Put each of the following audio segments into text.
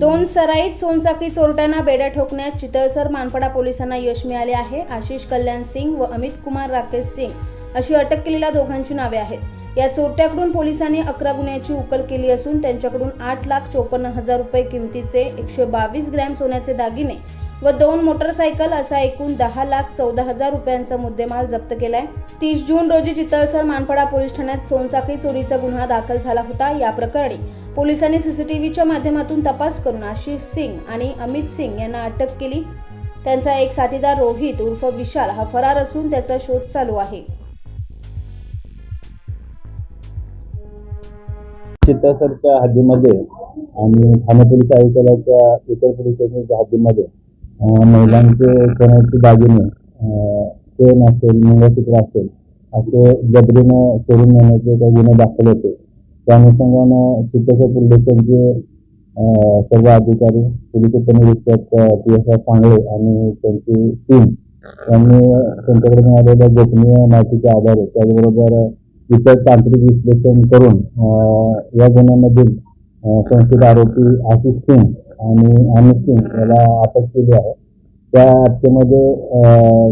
दोन सराईत सोनसाखळी चोरट्यांना बेड्या ठोकण्यात चितळसर मानपडा पोलिसांना यश मिळाले आहे. आशिष कल्याण सिंग व अमित कुमार राकेश सिंग अशी अटक केलेल्या दोघांची नावे आहेत. या चोरट्याकडून पोलिसांनी अकरा गुन्ह्याची उकल केली असून त्यांच्याकडून आठ लाख चोपन्न हजार रुपये किमतीचे एकशे बावीस ग्रॅम सोन्याचे दागिने व दोन मोटरसायकल असा एकूण दहा लाख चौदा हजार रुपयांचा मुद्देमाल जप्त केलाय. तीस जून रोजी चितळसर मानपडा पोलीस ठाण्यात सोनसाखळी चोरीचा गुन्हा दाखल झाला होता. या प्रकरणी पोलिसांनी सीसीटीव्हीच्या माध्यमातून तपास करून आशिष सिंग आणि अमित सिंग यांना अटक केली. त्यांचा एक साथीदार रोहित उर्फ विशाल हा फरार असून त्याचा शोध चालू आहे. चित्तासरच्या हद्दीमध्ये आणि ठाणे पोलीस आयुक्तालयाच्या इतर पोलीस हद्दीमध्ये महिलांचे सोन्याचे दागिने अं, चेन असेल मंगळसूत्र असेल असे जबरीनं करून नेण्याचे काही गुन्हे दाखल होते. त्या अनुषंगानं चित्रपट पोलीस सर्व अधिकारी पोलीस उपनिरीक्षक पी एस आर सांगळे आणि त्यांची टीम यांनी त्यांच्याकडे मिळालेल्या गोपनीय माहितीच्या आधारे त्याचबरोबर इतर तांत्रिक विश्लेषण करून या गुन्ह्यामधील अं, संशयित आरोपी आशिष सिंग आणि अमित सिंग याला अटक केली आहे. त्या अटकेमध्ये अं,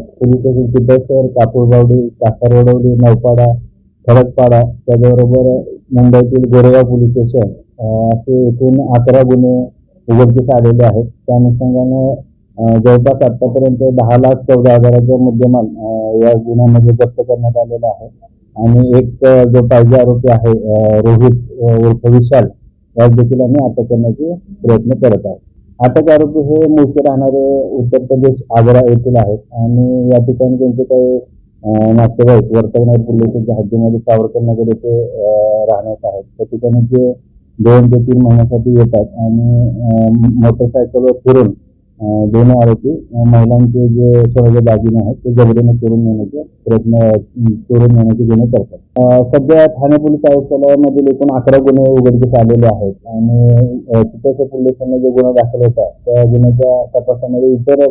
सिद्धेश्वर कापूरबावडी कासारवडवली नवपाडा खडकपाडा त्याचबरोबर मुंबईतील गोरेगाव पोलीस स्टेशन असे एकूण अकरा गुन्हे उघडकीस आलेले आहेत. त्या अनुषंगाने जवळपास आतापर्यंत दहा लाख चौदा हजाराचा मुद्देमाल या गुन्ह्यामध्ये जप्त करण्यात आलेला आहे. आणि एक जो पाहिजे आरोपी आहे रोहित उर्फ विशाल त्यास देखील आम्ही अटक करण्याचे प्रयत्न करत आहोत. अटक आरोपी हे मूळचे राहणारे उत्तर प्रदेश आग्रा येथील आहेत आणि या ठिकाणी त्यांचे काही नातेवाईक वर्तवणार पोलिसांच्या हद्दीमध्ये सावरकर नगर येथे राहण्यात आहेत. त्या ठिकाणी ते दोन ते तीन महिन्यासाठी येतात आणि मोटरसायकलवर फिरून दोन आरोपी महिलांचे जे सोन्याचे दागिने आहेत ते जबरीने चोरून नेण्याचे प्रयत्न चोरून नेण्याचे गुन्हे करतात. सध्या ठाणे पोलीस आयुक्तालयामधील एकूण अकरा गुन्हे उघडकीस आलेले आहेत आणि अ, चित्रपट पोलिसांना जो गुन्हा दाखल होता त्या गुन्ह्याच्या तपासामध्ये इतर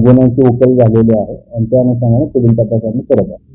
गुन्ह्यांची उकल झालेली आहे आणि त्या अनुषंगाने पुढील तपासणी करत आहे